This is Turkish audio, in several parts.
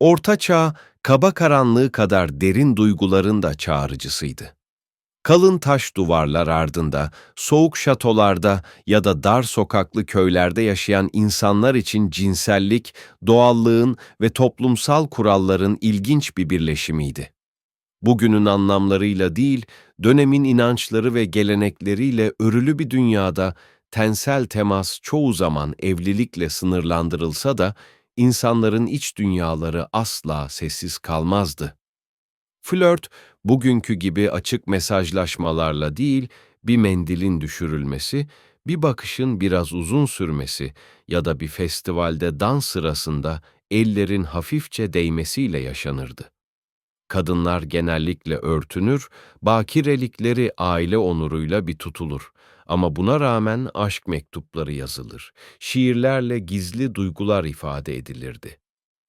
Orta Çağ, kaba karanlığı kadar derin duyguların da çağrıcısıydı. Kalın taş duvarlar ardında, soğuk şatolarda ya da dar sokaklı köylerde yaşayan insanlar için cinsellik, doğallığın ve toplumsal kuralların ilginç bir birleşimiydi. Bugünün anlamlarıyla değil, dönemin inançları ve gelenekleriyle örülü bir dünyada tensel temas çoğu zaman evlilikle sınırlandırılsa da insanların iç dünyaları asla sessiz kalmazdı. Flört, bugünkü gibi açık mesajlaşmalarla değil, bir mendilin düşürülmesi, bir bakışın biraz uzun sürmesi ya da bir festivalde dans sırasında ellerin hafifçe değmesiyle yaşanırdı. Kadınlar genellikle örtünür, bakirelikleri aile onuruyla bir tutulur. Ama buna rağmen aşk mektupları yazılır, şiirlerle gizli duygular ifade edilirdi.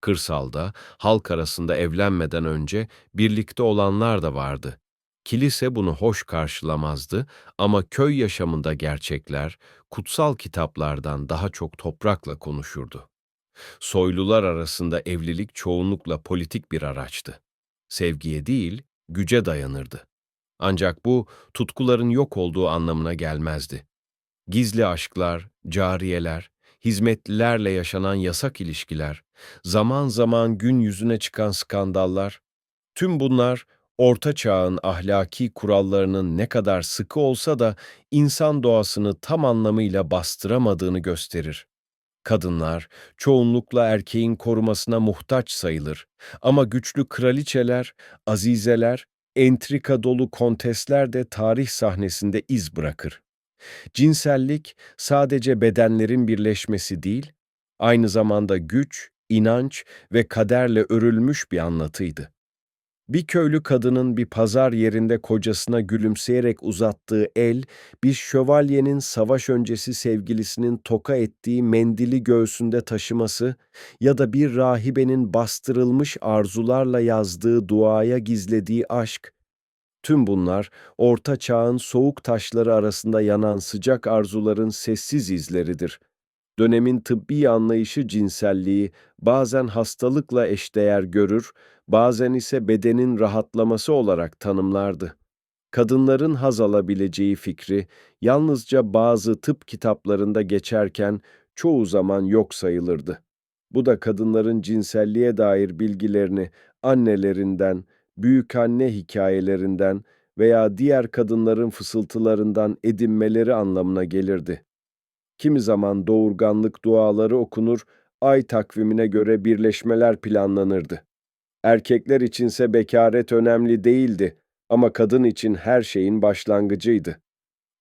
Kırsalda, halk arasında evlenmeden önce birlikte olanlar da vardı. Kilise bunu hoş karşılamazdı ama köy yaşamında gerçekler, kutsal kitaplardan daha çok toprakla konuşurdu. Soylular arasında evlilik çoğunlukla politik bir araçtı. Sevgiye değil, güce dayanırdı. Ancak bu, tutkuların yok olduğu anlamına gelmezdi. Gizli aşklar, cariyeler, hizmetlilerle yaşanan yasak ilişkiler, zaman zaman gün yüzüne çıkan skandallar, tüm bunlar Orta Çağ'ın ahlaki kurallarının ne kadar sıkı olsa da insan doğasını tam anlamıyla bastıramadığını gösterir. Kadınlar çoğunlukla erkeğin korumasına muhtaç sayılır ama güçlü kraliçeler, azizeler, entrika dolu kontesler de tarih sahnesinde iz bırakır. Cinsellik sadece bedenlerin birleşmesi değil, aynı zamanda güç, inanç ve kaderle örülmüş bir anlatıydı. Bir köylü kadının bir pazar yerinde kocasına gülümseyerek uzattığı el, bir şövalyenin savaş öncesi sevgilisinin toka ettiği mendili göğsünde taşıması ya da bir rahibenin bastırılmış arzularla yazdığı duaya gizlediği aşk, tüm bunlar orta çağın soğuk taşları arasında yanan sıcak arzuların sessiz izleridir. Dönemin tıbbi anlayışı cinselliği bazen hastalıkla eşdeğer görür, bazen ise bedenin rahatlaması olarak tanımlardı. Kadınların haz alabileceği fikri yalnızca bazı tıp kitaplarında geçerken çoğu zaman yok sayılırdı. Bu da kadınların cinselliğe dair bilgilerini annelerinden, büyükanne hikayelerinden veya diğer kadınların fısıltılarından edinmeleri anlamına gelirdi. Kimi zaman doğurganlık duaları okunur, ay takvimine göre birleşmeler planlanırdı. Erkekler içinse bekaret önemli değildi ama kadın için her şeyin başlangıcıydı.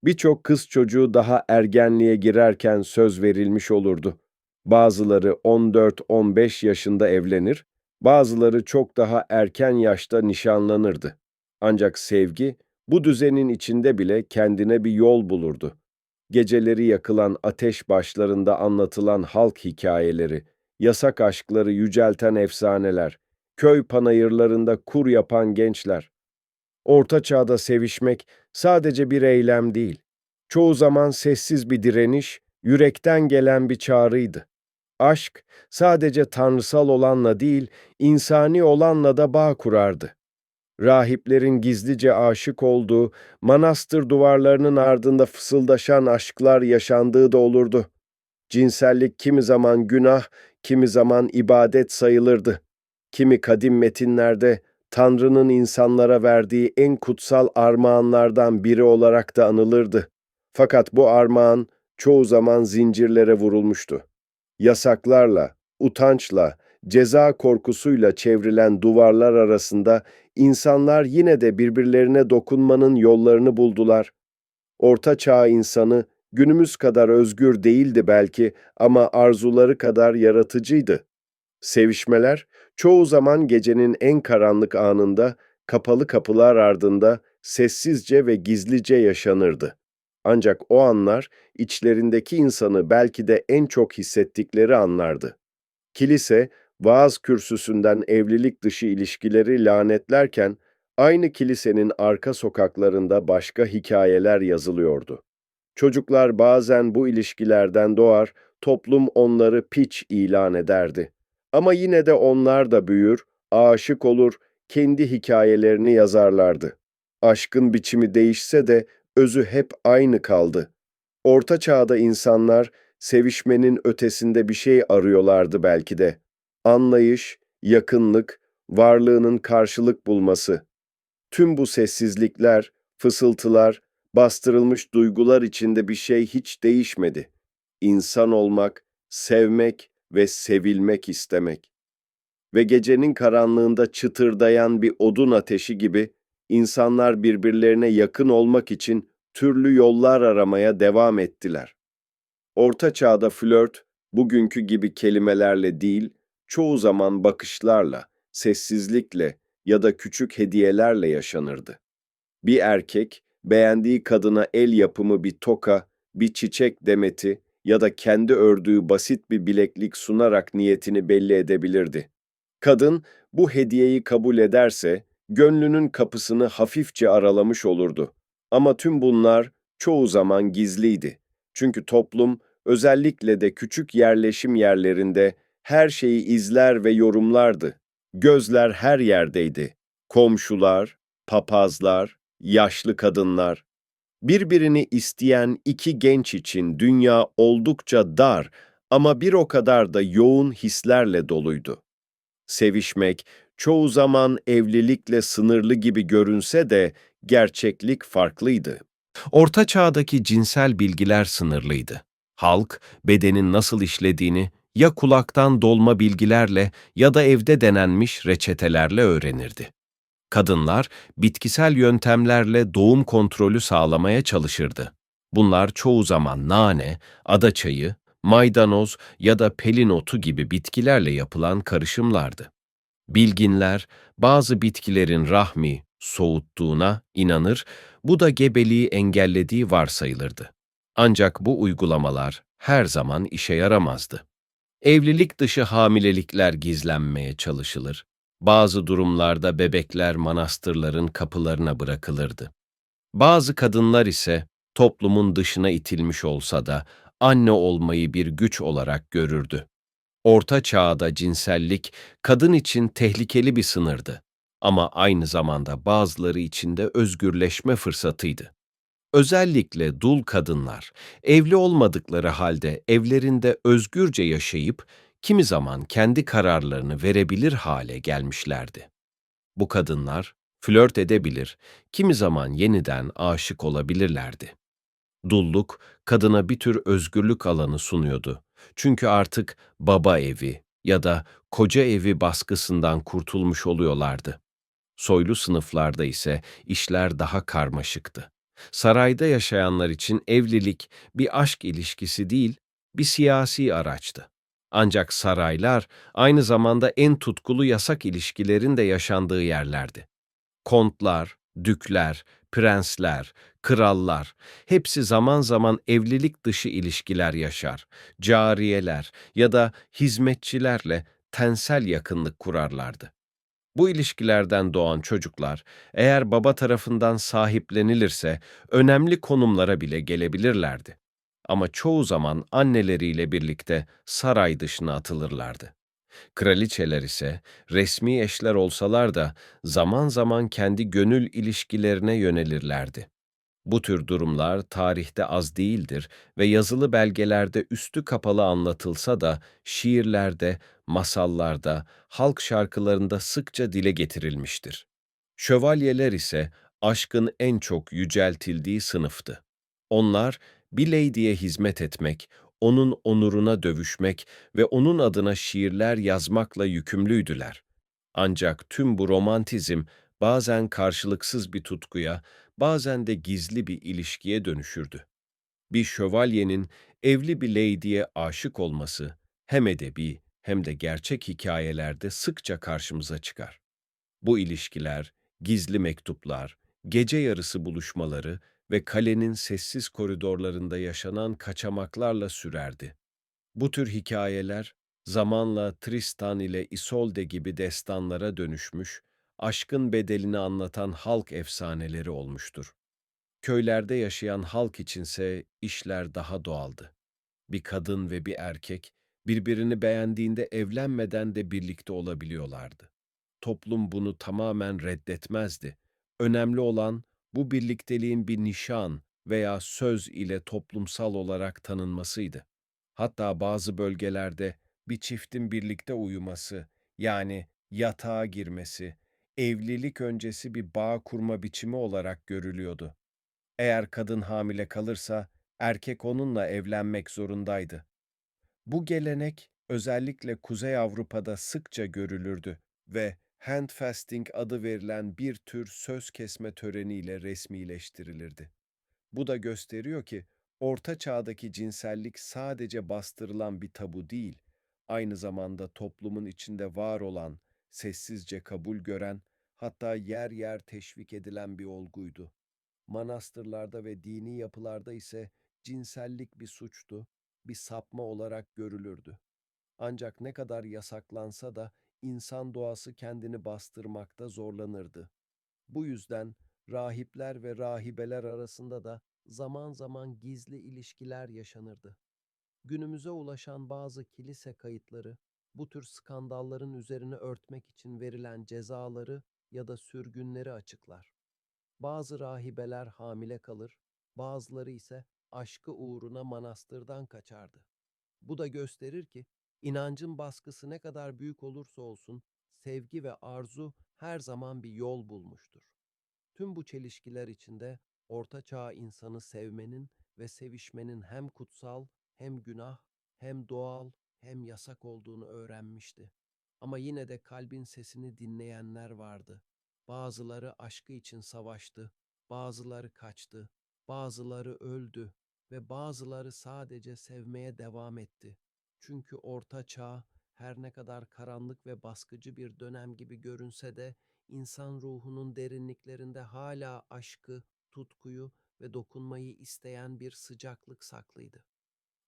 Birçok kız çocuğu daha ergenliğe girerken söz verilmiş olurdu. Bazıları 14-15 yaşında evlenir, bazıları çok daha erken yaşta nişanlanırdı. Ancak sevgi bu düzenin içinde bile kendine bir yol bulurdu. Geceleri yakılan ateş başlarında anlatılan halk hikayeleri, yasak aşkları yücelten efsaneler, köy panayırlarında kur yapan gençler. Orta çağda sevişmek sadece bir eylem değil. Çoğu zaman sessiz bir direniş, yürekten gelen bir çağrıydı. Aşk sadece tanrısal olanla değil, insani olanla da bağ kurardı. Rahiplerin gizlice aşık olduğu, manastır duvarlarının ardında fısıldaşan aşklar yaşandığı da olurdu. Cinsellik kimi zaman günah, kimi zaman ibadet sayılırdı. Kimi kadim metinlerde Tanrı'nın insanlara verdiği en kutsal armağanlardan biri olarak da anılırdı. Fakat bu armağan çoğu zaman zincirlere vurulmuştu. Yasaklarla, utançla, ceza korkusuyla çevrilen duvarlar arasında insanlar yine de birbirlerine dokunmanın yollarını buldular. Orta çağ insanı günümüz kadar özgür değildi belki ama arzuları kadar yaratıcıydı. Sevişmeler çoğu zaman gecenin en karanlık anında, kapalı kapılar ardında sessizce ve gizlice yaşanırdı. Ancak o anlar içlerindeki insanı belki de en çok hissettikleri anlardı. Kilise, vaaz kürsüsünden evlilik dışı ilişkileri lanetlerken, aynı kilisenin arka sokaklarında başka hikayeler yazılıyordu. Çocuklar bazen bu ilişkilerden doğar, toplum onları piç ilan ederdi. Ama yine de onlar da büyür, aşık olur, kendi hikayelerini yazarlardı. Aşkın biçimi değişse de özü hep aynı kaldı. Orta çağda insanlar sevişmenin ötesinde bir şey arıyorlardı belki de. Anlayış, yakınlık, varlığının karşılık bulması. Tüm bu sessizlikler, fısıltılar, bastırılmış duygular içinde bir şey hiç değişmedi. İnsan olmak, sevmek ve sevilmek istemek. Ve gecenin karanlığında çıtırdayan bir odun ateşi gibi insanlar birbirlerine yakın olmak için türlü yollar aramaya devam ettiler. Orta çağda flört, bugünkü gibi kelimelerle değil, çoğu zaman bakışlarla, sessizlikle ya da küçük hediyelerle yaşanırdı. Bir erkek, beğendiği kadına el yapımı bir toka, bir çiçek demeti ya da kendi ördüğü basit bir bileklik sunarak niyetini belli edebilirdi. Kadın, bu hediyeyi kabul ederse, gönlünün kapısını hafifçe aralamış olurdu. Ama tüm bunlar çoğu zaman gizliydi. Çünkü toplum, özellikle de küçük yerleşim yerlerinde her şeyi izler ve yorumlardı. Gözler her yerdeydi. Komşular, papazlar, yaşlı kadınlar. Birbirini isteyen iki genç için dünya oldukça dar ama bir o kadar da yoğun hislerle doluydu. Sevişmek çoğu zaman evlilikle sınırlı gibi görünse de gerçeklik farklıydı. Orta çağdaki cinsel bilgiler sınırlıydı. Halk, bedenin nasıl işlediğini ya kulaktan dolma bilgilerle ya da evde denenmiş reçetelerle öğrenirdi. Kadınlar, bitkisel yöntemlerle doğum kontrolü sağlamaya çalışırdı. Bunlar çoğu zaman nane, adaçayı, maydanoz ya da pelin otu gibi bitkilerle yapılan karışımlardı. Bilginler, bazı bitkilerin rahmi soğuttuğuna inanır, bu da gebeliği engellediği varsayılırdı. Ancak bu uygulamalar her zaman işe yaramazdı. Evlilik dışı hamilelikler gizlenmeye çalışılır. Bazı durumlarda bebekler manastırların kapılarına bırakılırdı. Bazı kadınlar ise toplumun dışına itilmiş olsa da anne olmayı bir güç olarak görürdü. Orta çağda cinsellik kadın için tehlikeli bir sınırdı ama aynı zamanda bazıları için de özgürleşme fırsatıydı. Özellikle dul kadınlar, evli olmadıkları halde evlerinde özgürce yaşayıp, kimi zaman kendi kararlarını verebilir hale gelmişlerdi. Bu kadınlar, flört edebilir, kimi zaman yeniden aşık olabilirlerdi. Dulluk, kadına bir tür özgürlük alanı sunuyordu. Çünkü artık baba evi ya da koca evi baskısından kurtulmuş oluyorlardı. Soylu sınıflarda ise işler daha karmaşıktı. Sarayda yaşayanlar için evlilik bir aşk ilişkisi değil, bir siyasi araçtı. Ancak saraylar aynı zamanda en tutkulu yasak ilişkilerin de yaşandığı yerlerdi. Kontlar, dükler, prensler, krallar hepsi zaman zaman evlilik dışı ilişkiler yaşar. Cariyeler ya da hizmetçilerle tensel yakınlık kurarlardı. Bu ilişkilerden doğan çocuklar, eğer baba tarafından sahiplenilirse önemli konumlara bile gelebilirlerdi. Ama çoğu zaman anneleriyle birlikte saray dışına atılırlardı. Kraliçeler ise resmi eşler olsalar da zaman zaman kendi gönül ilişkilerine yönelirlerdi. Bu tür durumlar tarihte az değildir ve yazılı belgelerde üstü kapalı anlatılsa da şiirlerde, masallarda, halk şarkılarında sıkça dile getirilmiştir. Şövalyeler ise aşkın en çok yüceltildiği sınıftı. Onlar bir lady'ye hizmet etmek, onun onuruna dövüşmek ve onun adına şiirler yazmakla yükümlüydüler. Ancak tüm bu romantizm bazen karşılıksız bir tutkuya, bazen de gizli bir ilişkiye dönüşürdü. Bir şövalyenin evli bir lady'ye aşık olması hem edebi hem de gerçek hikayelerde sıkça karşımıza çıkar. Bu ilişkiler, gizli mektuplar, gece yarısı buluşmaları ve kalenin sessiz koridorlarında yaşanan kaçamaklarla sürerdi. Bu tür hikayeler zamanla Tristan ile Isolde gibi destanlara dönüşmüş, aşkın bedelini anlatan halk efsaneleri olmuştur. Köylerde yaşayan halk içinse işler daha doğaldı. Bir kadın ve bir erkek Birbirini beğendiğinde evlenmeden de birlikte olabiliyorlardı. Toplum bunu tamamen reddetmezdi. Önemli olan bu birlikteliğin bir nişan veya söz ile toplumsal olarak tanınmasıydı. Hatta bazı bölgelerde bir çiftin birlikte uyuması, yani yatağa girmesi, evlilik öncesi bir bağ kurma biçimi olarak görülüyordu. Eğer kadın hamile kalırsa erkek onunla evlenmek zorundaydı. Bu gelenek özellikle Kuzey Avrupa'da sıkça görülürdü ve handfasting adı verilen bir tür söz kesme töreniyle resmileştirilirdi. Bu da gösteriyor ki Orta Çağ'daki cinsellik sadece bastırılan bir tabu değil, aynı zamanda toplumun içinde var olan, sessizce kabul gören, hatta yer yer teşvik edilen bir olguydu. Manastırlarda ve dini yapılarda ise cinsellik bir suçtu, bir sapma olarak görülürdü. Ancak ne kadar yasaklansa da insan doğası kendini bastırmakta zorlanırdı. Bu yüzden rahipler ve rahibeler arasında da zaman zaman gizli ilişkiler yaşanırdı. Günümüze ulaşan bazı kilise kayıtları bu tür skandalların üzerine örtmek için verilen cezaları ya da sürgünleri açıklar. Bazı rahibeler hamile kalır, bazıları ise aşkı uğruna manastırdan kaçardı. Bu da gösterir ki inancın baskısı ne kadar büyük olursa olsun sevgi ve arzu her zaman bir yol bulmuştur. Tüm bu çelişkiler içinde Orta Çağ insanı sevmenin ve sevişmenin hem kutsal, hem günah, hem doğal, hem yasak olduğunu öğrenmişti. Ama yine de kalbin sesini dinleyenler vardı. Bazıları aşkı için savaştı, bazıları kaçtı, bazıları öldü ve bazıları sadece sevmeye devam etti. Çünkü Orta Çağ her ne kadar karanlık ve baskıcı bir dönem gibi görünse de insan ruhunun derinliklerinde hala aşkı, tutkuyu ve dokunmayı isteyen bir sıcaklık saklıydı.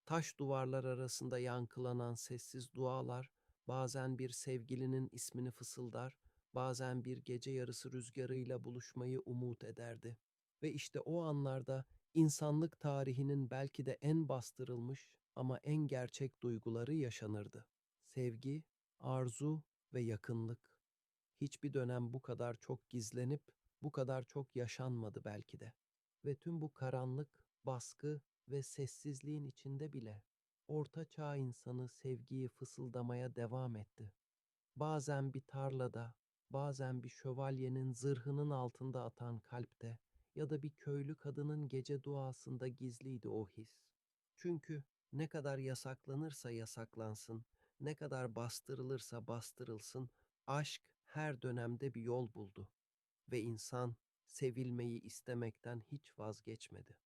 Taş duvarlar arasında yankılanan sessiz dualar bazen bir sevgilinin ismini fısıldar, bazen bir gece yarısı rüzgarıyla buluşmayı umut ederdi. Ve işte o anlarda insanlık tarihinin belki de en bastırılmış ama en gerçek duyguları yaşanırdı. Sevgi, arzu ve yakınlık. Hiçbir dönem bu kadar çok gizlenip bu kadar çok yaşanmadı belki de. Ve tüm bu karanlık, baskı ve sessizliğin içinde bile Orta Çağ insanı sevgiyi fısıldamaya devam etti. Bazen bir tarlada, bazen bir şövalyenin zırhının altında atan kalpte ya da bir köylü kadının gece duasında gizliydi o his. Çünkü ne kadar yasaklanırsa yasaklansın, ne kadar bastırılırsa bastırılsın, aşk her dönemde bir yol buldu ve insan sevilmeyi istemekten hiç vazgeçmedi.